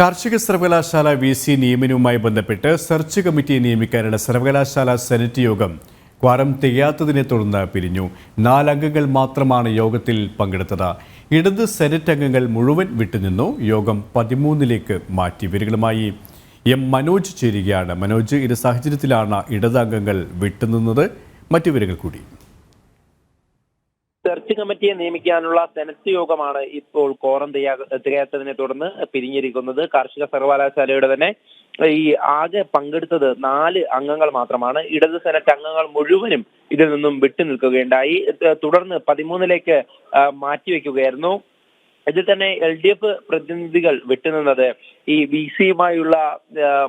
കാർഷിക സർവകലാശാല V C നിയമനവുമായി ബന്ധപ്പെട്ട് സെർച്ച് കമ്മിറ്റിയെ നിയമിക്കാനുള്ള സർവകലാശാല സെനറ്റ് യോഗം ക്വാറം തികയാത്തതിനെ തുടർന്ന് പിരിഞ്ഞു. നാലംഗങ്ങൾ മാത്രമാണ് യോഗത്തിൽ പങ്കെടുത്തത്. ഇടത് സെനറ്റ് അംഗങ്ങൾ മുഴുവൻ വിട്ടുനിന്നു. യോഗം പതിമൂന്നിലേക്ക് മാറ്റി ഇവരുകളുമായി എം മനോജ് ചേരുകയാണ്. മനോജ് ഇത് സാഹചര്യത്തിലാണ് ഇടത് അംഗങ്ങൾ വിട്ടുനിന്നത്. മറ്റു വിവരങ്ങൾ കൂടി. സെർച്ച് കമ്മിറ്റിയെ നിയമിക്കാനുള്ള സെനറ്റ് യോഗമാണ് ഇപ്പോൾ കോറം തികയാ- തികയാത്തതിനെ തുടർന്ന് പിരിഞ്ഞിരിക്കുന്നത് കാർഷിക സർവകലാശാലയുടെ തന്നെ ഈ ആകെ പങ്കെടുത്തത് നാല് അംഗങ്ങൾ മാത്രമാണ്. ഇടത് സെനറ്റ് അംഗങ്ങൾ മുഴുവനും ഇതിൽ നിന്നും വിട്ടു നിൽക്കുകയുണ്ടായി ഇത് തുടർന്ന് പതിമൂന്നിലേക്ക് മാറ്റിവെക്കുകയായിരുന്നു. ഇതിൽ തന്നെ എൽ ഡി എഫ് പ്രതിനിധികൾ വിട്ടുനിന്നത് ഈ വി സിയുമായുള്ള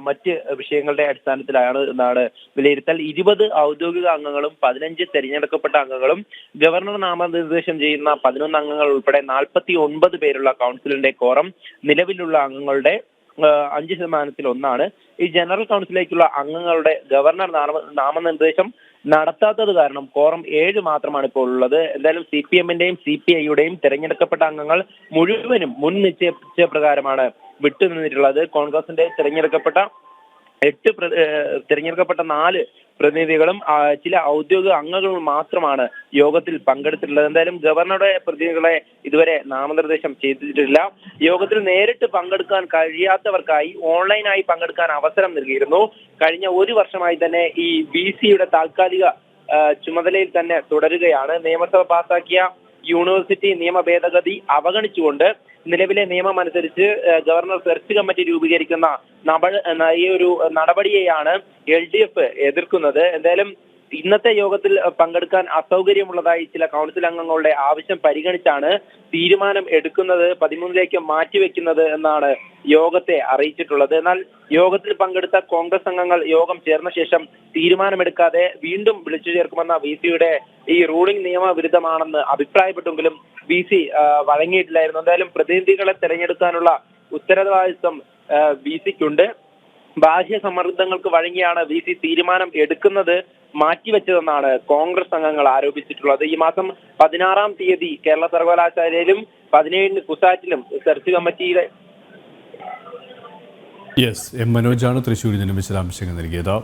മറ്റ് വിഷയങ്ങളുടെ അടിസ്ഥാനത്തിലാണ് എന്നാണ് വിലയിരുത്തൽ. ഇരുപത് ഔദ്യോഗിക അംഗങ്ങളും പതിനഞ്ച് തെരഞ്ഞെടുക്കപ്പെട്ട അംഗങ്ങളും ഗവർണർ നാമനിർദ്ദേശം ചെയ്യുന്ന പതിനൊന്ന് അംഗങ്ങൾ ഉൾപ്പെടെ നാൽപ്പത്തി ഒൻപത് പേരുള്ള കൗൺസിലിന്റെ കോറം നിലവിലുള്ള അംഗങ്ങളുടെ അഞ്ച് ശതമാനത്തിൽ ഒന്നാണ്. ഈ ജനറൽ കൗൺസിലേക്കുള്ള അംഗങ്ങളുടെ ഗവർണർ നാമ നാമനിർദ്ദേശം നടത്താത്തത് കാരണം കോറം ഏഴ് മാത്രമാണ് ഇപ്പോൾ ഉള്ളത്. എന്തായാലും സി പി എമ്മിന്റെയും സി പി ഐയുടെയും തെരഞ്ഞെടുക്കപ്പെട്ട അംഗങ്ങൾ മുഴുവനും മുൻ നിശ്ചയിച്ച പ്രകാരമാണ് വിട്ടുനിന്നിട്ടുള്ളത്. കോൺഗ്രസിന്റെ തെരഞ്ഞെടുക്കപ്പെട്ട എട്ട് തിരഞ്ഞെടുക്കപ്പെട്ട നാല് പ്രതിനിധികളും ചില ഔദ്യോഗിക അംഗങ്ങളും മാത്രമാണ് യോഗത്തിൽ പങ്കെടുത്തിട്ടുള്ളത്. എന്തായാലും ഗവർണറുടെ പ്രതിനിധികളെ ഇതുവരെ നാമനിർദ്ദേശം ചെയ്തിട്ടില്ല. യോഗത്തിൽ നേരിട്ട് പങ്കെടുക്കാൻ കഴിയാത്തവർക്കായി ഓൺലൈനായി പങ്കെടുക്കാൻ അവസരം നൽകിയിരുന്നു. കഴിഞ്ഞ ഒരു വർഷമായി തന്നെ ഈ ബി സിയുടെ താൽക്കാലിക ചുമതലയിൽ തന്നെ തുടരുകയാണ്. നിയമസഭ പാസാക്കിയ യൂണിവേഴ്സിറ്റി നിയമ ഭേദഗതി അവഗണിച്ചുകൊണ്ട് നിലവിലെ നിയമം അനുസരിച്ച് ഗവർണർ സെർച്ച് കമ്മിറ്റി രൂപീകരിക്കുന്ന ഈ ഒരു നടപടിയെയാണ് എൽ ഡി എഫ് എതിർക്കുന്നത്. എന്തായാലും ഇന്നത്തെ യോഗത്തിൽ പങ്കെടുക്കാൻ അസൗകര്യമുള്ളതായി ചില കൗൺസിൽ അംഗങ്ങളുടെ ആവശ്യം പരിഗണിച്ചാണ് തീരുമാനം എടുക്കുന്നത് പതിമൂന്നിലേക്ക് മാറ്റിവെക്കുന്നത് എന്നാണ് യോഗത്തെ അറിയിച്ചിട്ടുള്ളത്. എന്നാൽ യോഗത്തിൽ പങ്കെടുത്ത കോൺഗ്രസ് അംഗങ്ങൾ യോഗം ചേർന്ന ശേഷം തീരുമാനമെടുക്കാതെ വീണ്ടും വിളിച്ചു ചേർക്കുമെന്ന വി സിയുടെ ഈ റൂളിംഗ് നിയമവിരുദ്ധമാണെന്ന് അഭിപ്രായപ്പെട്ടെങ്കിലും വി സി വഴങ്ങിയിട്ടില്ലായിരുന്നു. എന്തായാലും പ്രതിനിധികളെ തെരഞ്ഞെടുക്കാനുള്ള ഉത്തരവാദിത്വം വി സിക്കുണ്ട് ബാഹ്യ സമ്മർദ്ദങ്ങൾക്ക് വഴങ്ങിയാണ് വി സി തീരുമാനം എടുക്കുന്നത് മാറ്റിവെച്ചതെന്നാണ് കോൺഗ്രസ് അംഗങ്ങൾ ആരോപിച്ചിട്ടുള്ളത്. ഈ മാസം പതിനാറാം തീയതി കേരള സർവകലാശാലയിലും പതിനേഴിന് കുസാറ്റിലും സെർച്ച് കമ്മിറ്റിയിലെ യെസ് എം മനോജാണ് തൃശ്ശൂരിൽ നിന്നും വിശദാംശങ്ങൾ നൽകിയത്.